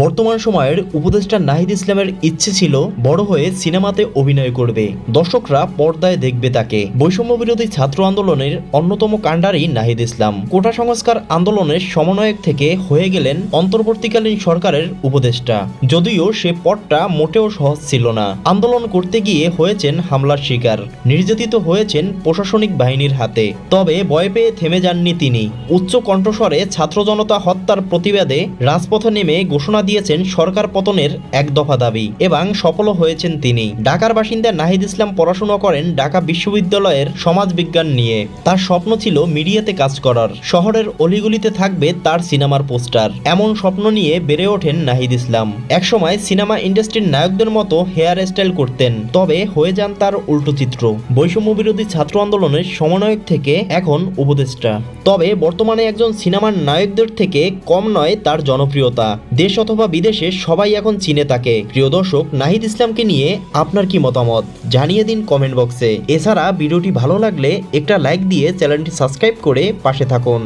বর্তমান সময়ের উপদেষ্টা নাহিদ ইসলামের ইচ্ছে ছিল বড় হয়ে সিনেমাতে অভিনয় করবে। দর্শকরা পর্দায় দেখবে তাকে। বৈষম্য বিরোধী ছাত্র আন্দোলনের অন্যতম কাণ্ডারই নাহিদ ইসলাম। কোটা সংস্কার আন্দোলনের সমন্বয়ক থেকে হয়ে গেলেন অন্তর্বর্তীকালীন সরকারের উপদেষ্টা। যদিও সে পদটা মোটেও সহজ ছিল না। আন্দোলন করতে গিয়ে হয়েছেন হামলার শিকার। নির্যাতিত হয়েছেন প্রশাসনিক বাহিনীর হাতে। তবে ভয় পেয়ে থেমে যাননি তিনি। উচ্চ কণ্ঠস্বরে ছাত্র জনতা হত্যার প্রতিবাদে রাজপথে নেমে ঘোষণা দিয়েছেন সরকার পতনের এক দফা দাবি এবং সফলও হয়েছেন তিনি। ঢাকার বাসিন্দা নাহিদ ইসলাম পড়াশোনা করেন ঢাকা বিশ্ববিদ্যালয়ের সমাজবিজ্ঞান নিয়ে। তার স্বপ্ন ছিল মিডিয়াতে কাজ করার। শহরের অলিগলিতে থাকবে তার সিনেমার পোস্টার। এমন স্বপ্ন নিয়ে বেড়ে ওঠেন নাহিদ ইসলাম। একসময় সিনেমা ইন্ডাস্ট্রির নায়কদের মতো হেয়ার স্টাইল করতেন, তবে হয়ে যান তার উল্টো চিত্র। বৈষম্য বিরোধী ছাত্র আন্দোলনের সমন্বয়ক থেকে এখন উপদেষ্টা। তবে বর্তমানে একজন সিনেমার নায়কদের থেকে কম নয় তার জনপ্রিয়তা। দেশ অথবা বিদেশে সবাই এখন চিনে তাকে প্রিয় দর্শক, নাহিদ ইসলামকে নিয়ে আপনার কি মতামত? জানিয়ে দিন কমেন্ট বক্সে। এছাড়া ভিডিওটি ভালো লাগলে একটা লাইক দিয়ে চ্যানেলটি সাবস্ক্রাইব করে পাশে থাকুন।